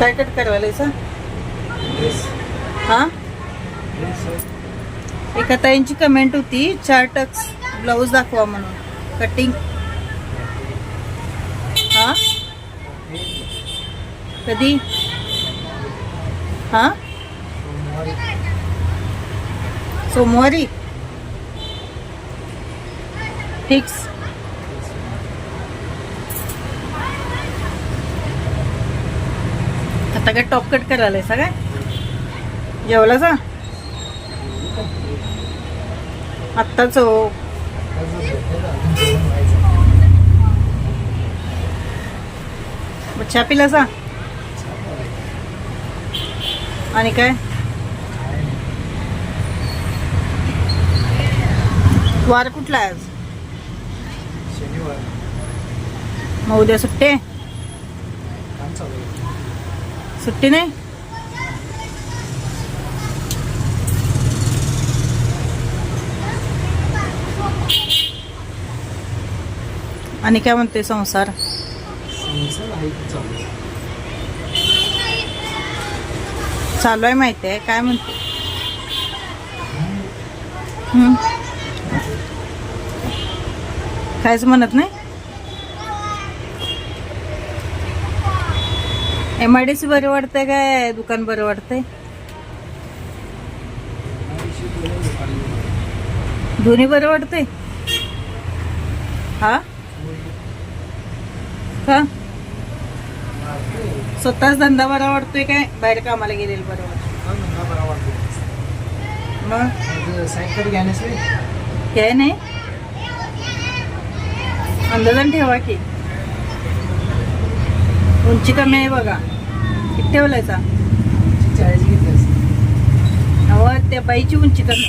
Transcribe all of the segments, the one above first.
करायचा हा? एका ताईंची कमेंट होती चार टक्स ब्लाऊज दाखवा म्हणून. कटिंग हा? कधी? हा? सोमवारी. फिक्स आता काय टॉप कट करायला आहे काय जेवला जा आत्ताच हो. चहा पिला जा आणि काय? वार कुठला आहे आज? शनिवार. मग उद्या सुट्टी सुट्टी नाही? आणि काय म्हणते संसार? चालू? आहे. माहिती आहे. काय म्हणते. कायच म्हणत नाही? एम आय डी सी बरं वाटतंय काय? दुकान बरं वाटतंय. दोन्ही बरं वाटतंय? हा? का स्वतःच धंदा बरा वाटतोय काय? बाहेर कामाला गेलेलं बरं वाटतं मग? सायकल काय नाही? अंदाजान ठेवा की. उंची कमी आहे बघा. किती ठेवलायचा? चाळीस घेतली असते अहो त्या बाईची उंची चाळीस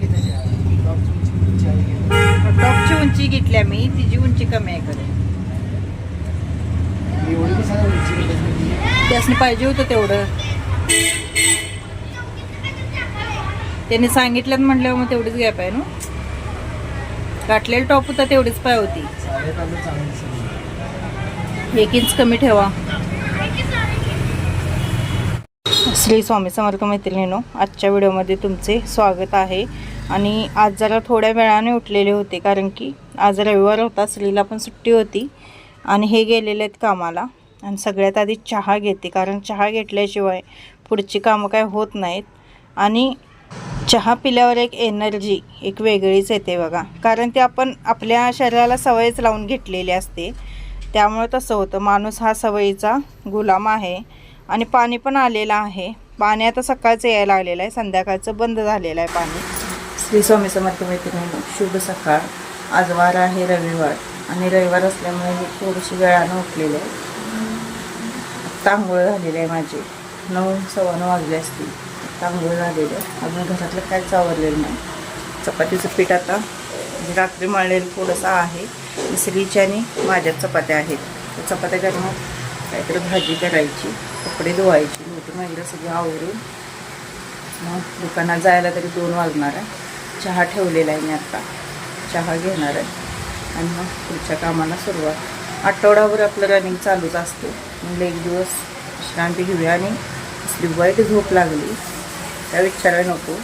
घेतली टॉपची उंची घेतल्या मी तिची उंची कमी आहे खरं. एवढी की सगळं उंची घेतली त्यासनी पाहिजे होतं तेवढं. त्यांनी सांगितलं म्हटल्यावर मग तेवढीच गॅप आहे ना. गाठलेलं टॉप होता तेवढीच पाय होती. एक इंच कमी ठेवा. श्री स्वामी समर्थ मैत्रिणीनो आजच्या व्हिडिओमध्ये तुमचे स्वागत आहे. आणि आज जरा थोड्या वेळाने उठलेले होते कारण की आज रविवार होता श्रीला पण सुट्टी होती. आणि हे गेलेले आहेत कामाला. आणि सगळ्यात आधी चहा घेते कारण चहा घेतल्याशिवाय पुढची कामं काय होत नाहीत. आणि चहा पिल्यावर एक एनर्जी एक वेगळीच येते बघा. कारण ते आपण आपल्या शरीराला सवयच लावून घेतलेली असते. त्यामुळे तसं होतं. माणूस हा सवयीचा गुलाम आहे आणि पाणी पण आलेलं आहे. पाणी आता सकाळचं यायला लागलेलं आहे. संध्याकाळचं बंद झालेलं आहे पाणी. श्री स्वामी समर्थ मैत्रिणी शुभ सकाळ. आज वार आहे रविवार आणि रविवार असल्यामुळे मी थोडीशी वेळानं उठलेली. आहे आत्ता झालेली आहे माझी. नऊ सव्वा नऊ वाजले असतील. आत्ता आंघोळ झालेली आहे. अजून घरातलं काहीच आवरलेलं नाही. चपातीचं पीठ आता म्हणजे रात्री मळलेलं थोडंसं आहे. मिसरीची आणि माझ्या चपात्या आहेत. त्या चपात्या करणं काहीतरी भाजी करायची कपडे धुवायची. लोटून वगैरे सगळं आवरून मग दुकानात जायला तरी दोन वाजणार आहे. चहा ठेवलेला आहे मी आत्ता चहा घेणार आहे. आणि मग पुढच्या कामाला सुरुवात. आठवडाभर आपलं रनिंग चालूच असते. म्हणजे एक दिवस विश्रांती घेऊया आणि असली वाईट झोप लागली. त्या विचारायला नको.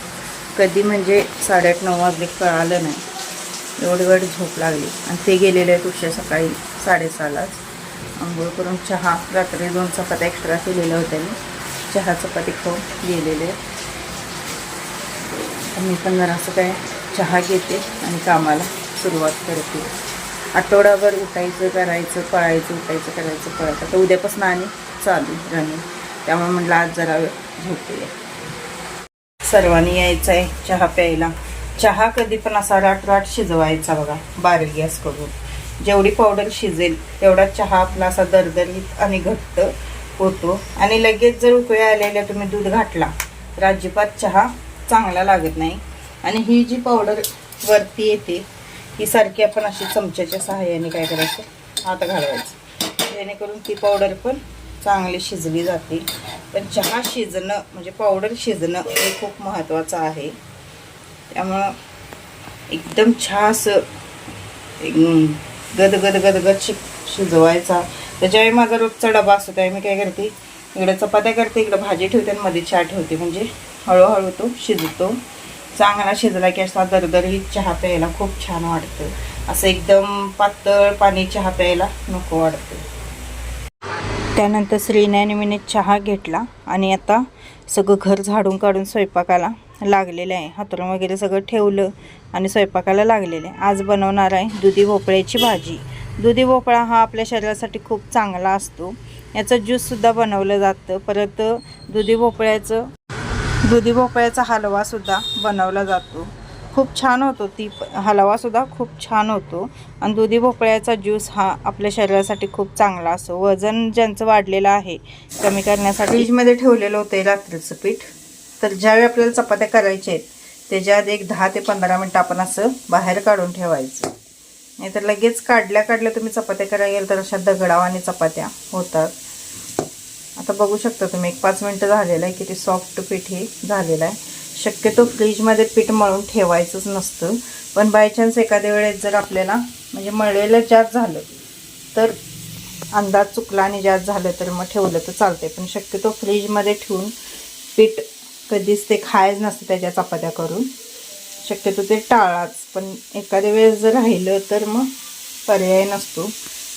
कधी म्हणजे साडेआठ नऊ वाजले कळालं नाही. एवढी वाईट झोप लागली. आणि ते गेलेले आहेत उशिरा सकाळी साडेसहालाच. आंघोळ करून चहा रात्री दोन चपात्या एक्स्ट्रा केलेल्या होत्या मी. चहा चपाती खाऊन गेलेले मी पण जरासं काय चहा घेते आणि कामाला सुरुवात करते. आठवडाभर उठायचं करायचं पळायचं उठायचं करायचं पळायचं. तर उद्यापासून आणि चालू रनिंग. त्यामुळे म्हटलं आज जरा झोपते झोपूया सर्वांनी यायचं आहे चहा प्यायला. चहा कधी पण असा राट शिजवायचा बघा बारीक गॅस करून. जेवढी पावडर शिजेल तेवढा चहा आपला असा दरदरीत आणि घट्ट होतो. आणि लगेच जर उकळ्या आलेल्या तुम्ही दूध घातला तर अजिबात चहा चांगला लागत नाही. आणि ही जी पावडर वरती येते ही सारखी आपण अशी चमच्याच्या सहाय्याने काय करायचं? हात घालवायचं. जेणेकरून ती पावडर पण चांगली शिजली जाते. पण चहा शिजणं म्हणजे पावडर शिजणं हे खूप महत्त्वाचं आहे. त्यामुळं एकदम छान असं एक गद गद गद गद शि शिजवायचा. त्याच्यावेळी माझा रोजचा डबा असतो त्यावेळी मी काय करते इकडं चपात्या करते इकडं भाजी ठेवते आणि मध्ये चहा ठेवते. म्हणजे हळूहळू तो शिजतो. चांगला शिजला की असा दरदरीत चहा प्यायला खूप छान वाटतं. असं एकदम पातळ पाणी चहा प्यायला नको वाटतं. त्यानंतर श्रीने मीने चहा घेतला आणि आता सगळं घर झाडून काढून स्वयंपाकाला लागलेलं आहे. हातरून वगैरे सगळं ठेवलं आणि स्वयंपाकाला लागलेलं आहे. आज बनवणार आहे दुधी भोपळ्याची भाजी. दुधी भोपळा हा आपल्या शरीरासाठी खूप चांगला असतो. याचं ज्यूससुद्धा बनवलं जातं. परत दुधी भोपळ्याचं दुधी भोपळ्याचा हलवासुद्धा बनवला जातो. खूप छान होतो ती प- हलवासुद्धा खूप छान होतो. आणि दुधी भोपळ्याचा ज्यूस हा आपल्या शरीरासाठी खूप चांगला असतो. वजन ज्यांचं वाढलेलं आहे कमी करण्यासाठी. फ्रीजमध्ये ठेवलेलं होतं रात्रीचं पीठ. तर ज्यावेळी आपल्याला चपात्या करायच्या आहेत त्याच्या आधी एक दहा ते पंधरा मिनटं आपण असं बाहेर काढून ठेवायचं. नाहीतर लगेच काढल्या काढल्या तुम्ही चपात्या करायला गेल तर अशा दगडावाने चपात्या होतात. आता बघू शकता तुम्ही एक पाच मिनटं झालेलं आहे किती सॉफ्ट पीठ हे झालेलं आहे. शक्यतो फ्रीजमध्ये पीठ मळून ठेवायचंच नसतं. पण बाय चान्स एखाद्या वेळेस जर आपल्याला म्हणजे मळलेलं जास्त झालं तर अंदाज चुकला आणि जास्त झालं तर मग ठेवलं तर चालते पण शक्यतो फ्रीजमध्ये ठेवून पीठ कधीच ते खायच नसतं त्याच्या चपात्या करून. शक्यतो ते टाळाच पण एखाद्या वेळेस जर राहिलं तर मग पर्याय नसतो.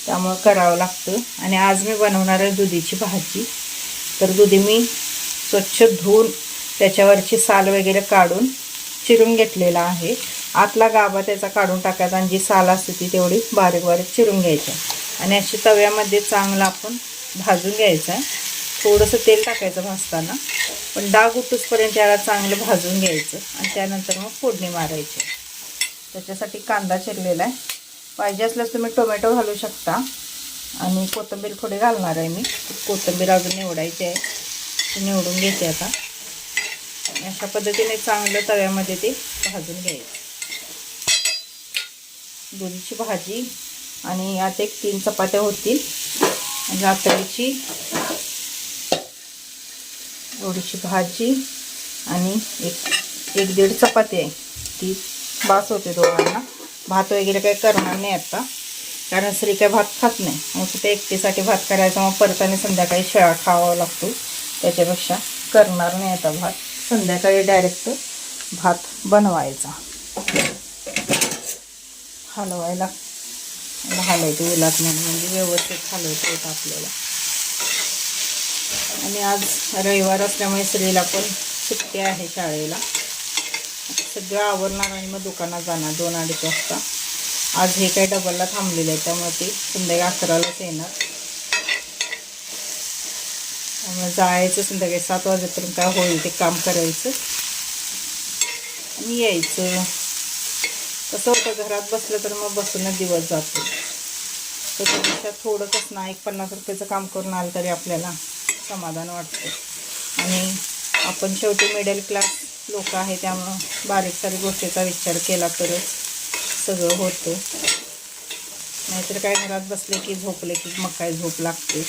त्यामुळं करावं लागतं. आणि आज मी बनवणार आहे दुधीची भाजी. तर दुधी मी स्वच्छ धुवून त्याच्यावरची साल वगैरे काढून चिरून घेतलेला आहे. आतला गाभा त्याचा काढून टाकायचा आणि जी साल असते ती तेवढी बारीक बारीक चिरून घ्यायची. आणि अशी तव्यामध्ये चांगला आपण भाजून घ्यायचा. आहे थोडंसं तेल टाकायचं भाजताना पण डाग उठूसपर्यंत याला चांगलं भाजून घ्यायचं आणि त्यानंतर मग फोडणी मारायची. त्याच्यासाठी कांदा चिरलेला आहे. पाहिजे असल्यास तुम्ही टोमॅटो घालू शकता. आणि कोथिंबीर थोडी घालणार आहे मी. कोथिंबीर अजून निवडायची आहे. ती निवडून घेते आता. अशा पद्धतीने चांगलं तव्यामध्ये ते भाजून घ्यायचं. दुधीची भाजी आणि यात एक तीन चपात्या होतील. रात्रीची थोडीशी भाजी आणि एक एक दीड चपाती आहे. ती बास होते दोघांना. भात वगैरे काही करणार नाही आता. कारण स्त्री काय भात खात नाही. मग कुठे एकटीसाठी भात करायचा मग परत आणि संध्याकाळी शेळा खावा लागतो. त्याच्यापेक्षा करणार नाही आता भात. संध्याकाळी डायरेक्ट भात बनवायचा. हलवायला हलवायचं उलात म्हणून. म्हणजे व्यवस्थित हलवता येतं आपल्याला. आणि आज रविवार असल्यामुळे स्त्रीला पण सुट्टी आहे शाळेला. सगळं आवरणार आणि मग दुकानात जाणार दोन अडीच वाजता. आज हे काही डबलला थांबलेलं आहे त्यामुळे ते संध्याकाळी अकरालाच येणार. त्यामुळे जायचं संध्याकाळी सात वाजेपर्यंत काय होईल ते काम करायचं. आणि यायचं. कसं होतं घरात बसलं तर मग बसूनच दिवस जातो. त्याच्यापेक्षा थोडं कसं ना एक पन्नास रुपयाचं काम करून आलं तरी आपल्याला समाधान वाटतं. आणि आपण शेवटी मिडल क्लास लोक आहे त्यामुळं बारीक सारी गोष्टीचा विचार केला तरच सगळं होतं. नाहीतर काय घरात बसले की झोपले की मग काय झोप लागते.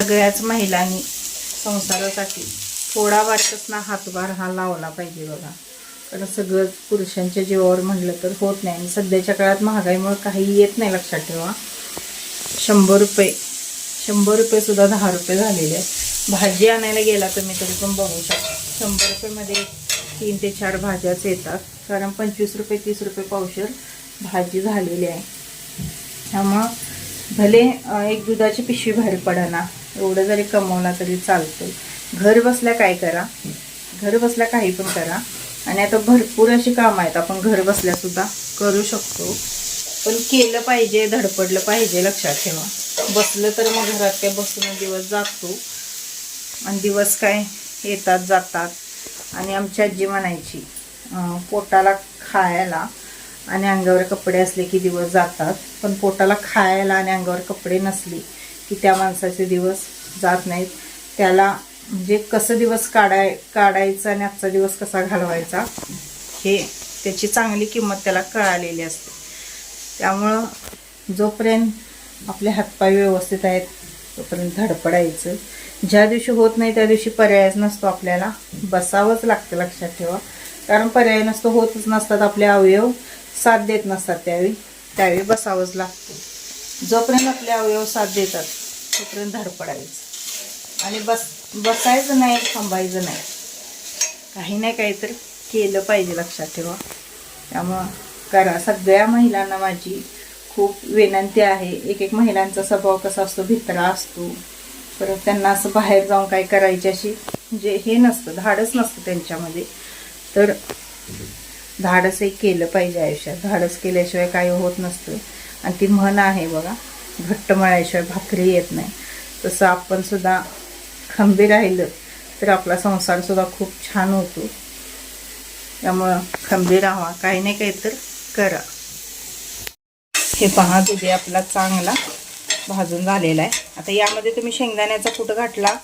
सगळ्याच महिलांनी संसारासाठी थोडा वाटतच हातभार हा लावला पाहिजे बघा. कारण सगळं पुरुषांच्या जीवावर म्हणलं तर होत नाही. आणि सध्याच्या काळात महागाईमुळे काही येत नाही लक्षात ठेवा. शंभर रुपये. शंभर रुपयेसुद्धा दहा रुपये झालेले आहेत. भाजी आणायला गेला तुम्ही तरी पण बघू शकता. शंभर रुपयेमध्ये तीन ते चार भाज्याच येतात. कारण पंचवीस रुपये तीस रुपये पावशर भाजी झालेली आहे. त्यामुळं भले एक दुधाची पिशवी बाहेर पडाना एवढं जरी कमवला तरी चालतं घर बसल्या काय करा? घर बसल्या काही पण करा. आणि आता भरपूर अशी कामं आहेत. आपण घर बसल्यासुद्धा करू शकतो. पण केलं पाहिजे धडपडलं पाहिजे लक्षात ठेवा. बसलं तर मग घरात काय बसून दिवस जातो. आणि दिवस काय? येतात जातात. आणि आमची आजी म्हणायची पोटाला खायला आणि अंगावर कपडे असले की दिवस जातात. पण पोटाला खायला आणि अंगावर कपडे नसले की त्या माणसाचे दिवस जात नाहीत. त्याला म्हणजे कसं दिवस काढाय काढायचा आणि आजचा दिवस कसा घालवायचा हे त्याची चांगली किंमत त्याला कळालेली असते. त्यामुळं जोपर्यंत आपले हातपाय व्यवस्थित आहेत तोपर्यंत धडपडायचं. ज्या दिवशी होत नाही त्या दिवशी पर्यायच नसतो आपल्याला. बसावंच लागतं लक्षात ठेवा. कारण पर्याय नसतो होतच नसतात आपले अवयव. साथ देत नसतात त्यावेळी. त्यावेळी बसावंच लागतं. जोपर्यंत आपले अवयव साथ देतात तोपर्यंत धडपडायचं. आणि बस बसायचं नाही थांबायचं नाही. काही नाही काही तर केलं पाहिजे लक्षात ठेवा. त्यामुळं करा. सगळ्या महिलांना माझी खूप विनंती आहे. एक एक महिलांचा स्वभाव कसा असतो भित्रा असतो. परत त्यांना असं बाहेर जाऊन काय करायची अशी म्हणजे हे नसतं धाडस नसतं त्यांच्यामध्ये. तर धाडस एक केलं पाहिजे आयुष्यात. धाडस केल्याशिवाय काही होत नसतं. आणि ती म्हण आहे बघा घट्ट मळायशिवाय भाकरी येत नाही. तसं आपण सुद्धा खंबीर राहिलं तर आपला संसारसुद्धा खूप छान होतो. त्यामुळं खंबीर राहा. काही नाही काही तर करा. हे पहा दुधी आपला चांगला भाजून झालेला आहे. आता यामध्ये तुम्ही शेंगदाण्याचा कुठं घातला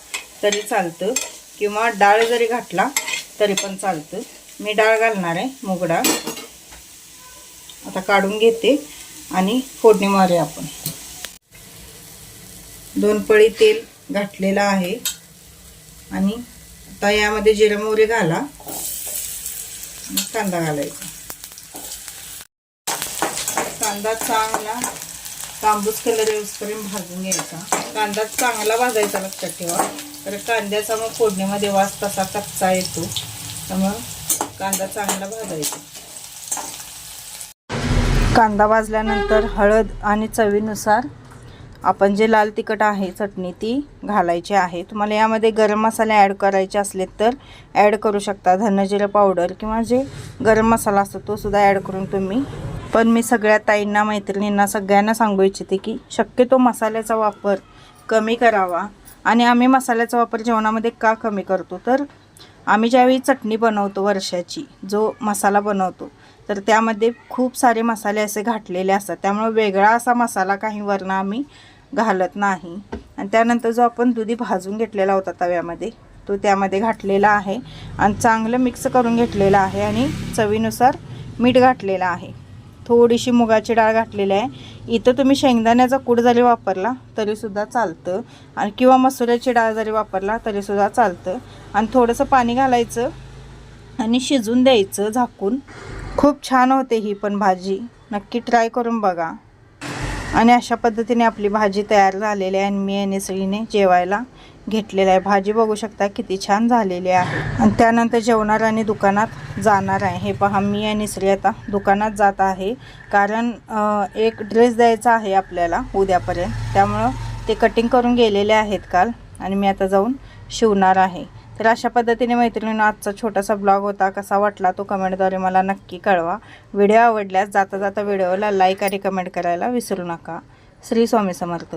तरी चालतं किंवा डाळ जरी घातला तरी पण चालतं. मी डाळ घालणार आहे मूग डाळ. आता काढून घेते आणि फोडणी मारूया आपण. दोन पळी तेल घातलेलं आहे. आणि आता यामध्ये जिरे मोहरी घाला. कांदा घालायचा. कांदा चांगला तांबूस कलर येऊसपर्यंत भाजून घ्यायचा. कांदा चांगला भाजायचा लक्षात ठेवा. तर कांद्याचा मग फोडणीमध्ये वास तसा कच्चा येतो. त्यामुळं कांदा चांगला भाजायचा. कांदा भाजल्यानंतर हळद आणि चवीनुसार आपण जे लाल तिखट आहे चटणी ती घालायची आहे. तुम्हाला यामध्ये गरम मसाले ॲड करायचे असले तर ॲड करू शकता. धनजिरं पावडर किंवा जे गरम मसाला असतो तो सुद्धा ॲड करून तुम्ही पण मी सगळ्या ताईंना मैत्रिणींना सगळ्यांना सांगू इच्छिते की शक्यतो मसाल्याचा वापर कमी करावा. आणि आम्ही मसाल्याचा वापर जेवणामध्ये का कमी करतो? तर आम्ही ज्यावेळी चटणी बनवतो वर्षाची जो मसाला बनवतो तर त्यामध्ये खूप सारे मसाले असे घातलेले असतात. त्यामुळे वेगळा असा मसाला काही वरणं आम्ही घालत नाही. आणि त्यानंतर जो आपण दुधी भाजून घेतलेला होता तव्यामध्ये तो त्यामध्ये घातलेला आहे. आणि चांगलं मिक्स करून घेतलेलं आहे आणि चवीनुसार मीठ घातलेलं आहे. थोडीशी मुगाची डाळ घातलेली आहे. इथं तुम्ही शेंगदाण्याचा कूड जरी वापरला तरीसुद्धा चालतं. आणि किंवा मसुऱ्याची डाळ जरी वापरला तरीसुद्धा चालतं. आणि थोडंसं पाणी घालायचं आणि शिजून द्यायचं झाकून. खूप छान होते ही पण भाजी. नक्की ट्राय करून बघा. आणि अशा पद्धतीने आपली भाजी तयार झालेली आहे आणि मी आणि सगळीने जेवायला घेतलेलं आहे. भाजी बघू शकता किती छान झालेली आहे. आणि त्यानंतर जेवणार आणि दुकानात जाणार आहे. हे पहा मी आणि श्री आता दुकानात जात आहे. कारण एक ड्रेस द्यायचा आहे आपल्याला उद्यापर्यंत. त्यामुळं ते कटिंग करून गेलेले आहेत काल. आणि मी आता जाऊन शिवणार आहे. तर अशा पद्धतीने मैत्रिणीनं आजचा छोटासा ब्लॉग होता. कसा वाटला तो कमेंटद्वारे मला नक्की कळवा. व्हिडिओ आवडल्यास जाता जाता व्हिडिओला लाईक आणि कमेंट करायला विसरू नका. श्री स्वामी समर्थ.